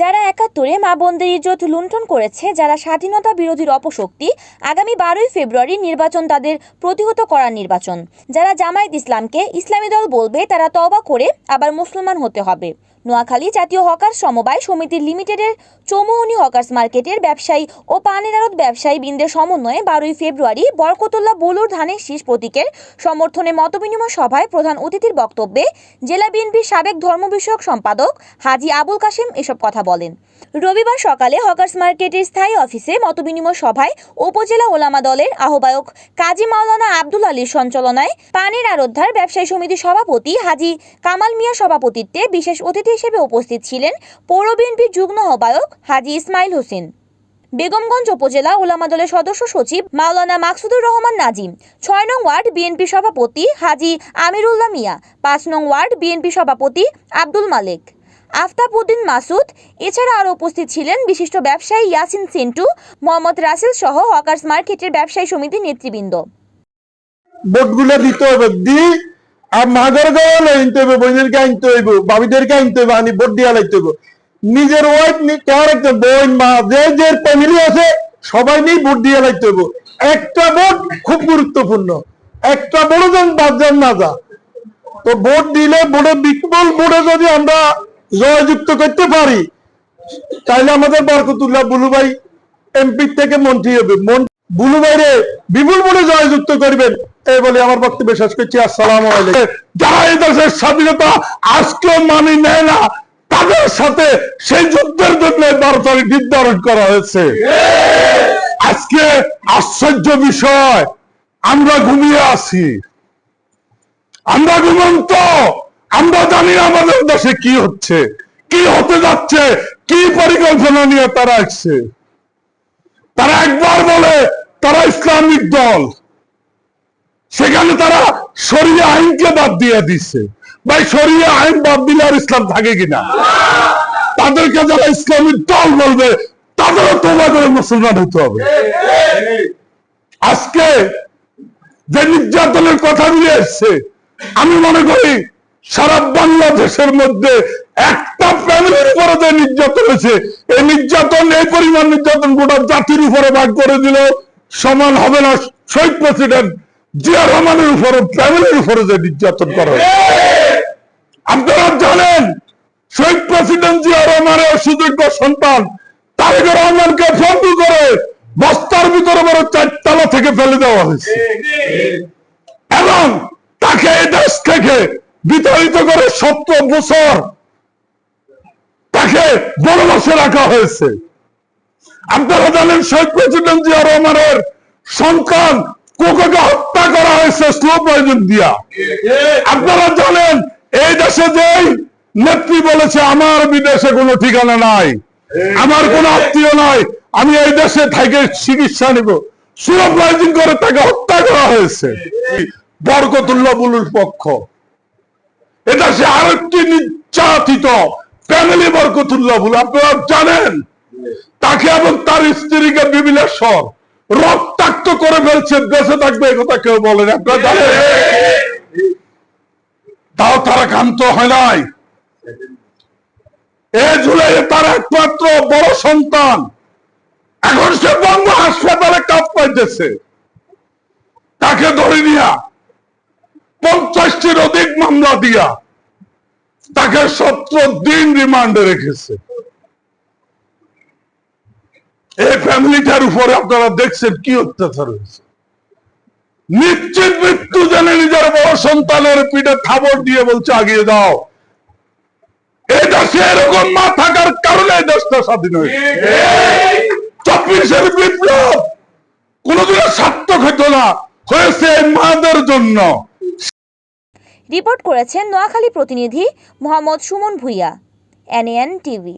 যারা একাত্তরে মা বোনদের ইজ্জত লুণ্ঠন করেছে, যারা স্বাধীনতা বিরোধীর অপশক্তি, আগামী বারোই ফেব্রুয়ারি নির্বাচন তাদের প্রতিহত করার নির্বাচন। যারা জামায়াত ইসলামকে ইসলামী দল বলবে, তারা তবা করে আবার মুসলমান হতে হবে। নোয়াখালী জাতীয় হকার সমবায় সমিতির লিমিটেডের চমৌনি হকার্স মার্কেটের ব্যবসায়ী ও পানের আড়ত ব্যবসায়ী বৃন্দের সমন্বয়ে বারোই ফেব্রুয়ারি বরকতোল্লা বলুর ধানের শীষ প্রতীকের সমর্থনে মতবিনিময় সভায় প্রধান অতিথির বক্তব্যে জেলা বিএনপির সাবেক ধর্ম বিষয়ক সম্পাদক হাজি আবুল কাশেম এসব কথা বলেন। রবিবার সকালে হকার্স মার্কেটের স্থায়ী অফিসে মতবিনিময় সভায় উপজেলা ওলামা দলের আহ্বায়ক কাজী মাওলানা আব্দুল আলীর সঞ্চালনায় পানির আরোদ্ধার ব্যবসায়ী সমিতির সভাপতি হাজি কামাল মিয়া সভাপতিত্বে বিশেষ অতিথি হিসেবে উপস্থিত ছিলেন পৌর বিএনপির যুগ্ম আহ্বায়ক হাজি ইসমাইল হোসেন। বেগমগঞ্জ উপজেলা ওলামা দলের সদস্য সচিব মাওলানা মাকসুদুর রহমান নাজিম, ছয় নং ওয়ার্ড বিএনপি সভাপতি হাজি আমিরুল্লাহ মিয়া, পাঁচ নং ওয়ার্ড বিএনপি সভাপতি আব্দুল মালেক। আফতাব উদ্দিন মাসুদ, এছাড়া আরও উপস্থিত ছিলেন বিশিষ্ট ব্যবসায়ী ইয়াসিন সেন্টু, মোহাম্মদ রাসেল সহ হকার্স মার্কেটের ব্যবসায়ী সমিতির নেতৃবৃন্দ। দিতে হবে, দি, আর গায়ে আনতে হবে আনতে হইব বাবিদেরকে আনতে আনি নিজের ওয়াইফ একটা বোন, মা, যে যে ফ্যামিলি আছে, সবাই নিয়ে ভোট দিয়ে হবে একটা ভোট খুব গুরুত্বপূর্ণ। একটা বড় যেন বাদ যান না যা তো ভোট দিলে ভোটে বিপুল ভোটে যদি আমরা জয়যুক্ত করতে পারি, তাহলে আমাদের বরকতুল্লাহ বুলু ভাই এমপি থেকে মন্ত্রী হবে। বুলু ভাইরে বিপুল ভোটে জয়যুক্ত করবেন, এই বলে আমার বক্তব্য শেষ করছি। আসসালাম যারা এই দেশের স্বাধীনতা আজকেও মানি নেয় না, তাদের সাথে সেই যুদ্ধের জন্য তারিখ নির্ধারণ করা হয়েছে। আজকে আশ্চর্য বিষয়, আমরা ঘুমিয়ে আছি। আমরা ঘুমন্ত। আমরা জানি আমাদের দেশে কি হচ্ছে, কি হতে যাচ্ছে, কি পরিকল্পনা নিয়ে তারা আসছে। তারা একবার বলে তারা ইসলামিক দল। সেখানে তারা সরিয়ে আইনকে বাদ দিয়ে দিচ্ছে ভাই সরিয়ে আইন বাদ দিলে আর ইসলাম থাকে কিনা? তাদেরকে যারা ইসলামিক দল বলবে, তাদেরও তোমা করে মুসলমান হতে হবে। আজকে যে নির্যাতনের কথা নিয়ে এসছে আমি মনে করি সারা বাংলাদেশের মধ্যে একটা ফ্যামিলির উপরে যে নির্যাতন হয়েছে এই নির্যাতন এই পরিমাণ নির্যাতন গোটা জাতির উপরে ভাগ করে দিল। সমান হবে না শহীদ প্রেসিডেন্ট জিয়া রহমানের উপরে ফ্যামিলির উপরে যে নির্যাতন করা হয়েছে। আপনারা জানেন শহীদ প্রেসিডেন্ট জিয়া রহমানের সুযোগ্য সন্তান তারেক রহমানকে ফোন করে বস্তার ভিতরে বড় চারতলা থেকে ফেলে দেওয়া হয়েছে। এবং তাকে এই দেশ থেকে বিতাড়িত করে সত্তর বছর তাকে বনবাসে রাখা হয়েছে। আপনারা জানেন শহীদ প্রেসিডেন্ট জিয়া রহমানের সন্তান কোকোকে হত্যা করা হয়েছে স্লো পয়জন দিয়া। আপনারা জানেন এই দেশে যেই নেত্রী বলেছে, আমার বিদেশে কোনো ঠিকানা নাই, আমার কোনো আত্মীয় নাই, আমি এই দেশে থেকে চিকিৎসা নিব। সুরপ্রাইজিং করে তাকে হত্যা করা হয়েছে। বরকতুল্লাহ বুলুর পক্ষ। এটা সে আরেকটি নির্যাতিত ফ্যামিলি বরকতুল্লাহ বুল আপনারা জানেন। তাকে এবং তার স্ত্রীকে বিভিলেশ্বর রক্তাক্ত করে ফেলছে, বেঁচে থাকবে এই কথা কেউ বলেন আপনারা জানেন? তাও তারা ক্ষান্ত হয় নাই। এ জুলাই তার একমাত্র বড় সন্তান। এখন সে বঙ্গ হাসপাতালে কাপ পাইতেছে তাকে ধরে নিয়া পঞ্চাশটির অধিক মামলা দিয়া তাকে সত্তর দিন রিমান্ডে রেখেছে। এই ফ্যামিলিটার উপরে আপনারা দেখছেন কি অত্যাচার হয়েছে। নিশ্চিত মৃত্যু জেনে নিজের বড় সন্তানের পিঠে থাবর দিয়ে বলছে, আগিয়ে দাও এই দেশে এরকম মা থাকার কারণে দেশটা স্বাধীন হয়েছে। চব্বিশের বিপ্লব কোনদিনও সার্থক হতো না। হয়েছে মাদের জন্য। রিপোর্ট করেছেন নোয়াখালী প্রতিনিধি মোহাম্মদ সুমন ভুইয়া এনএন টিভি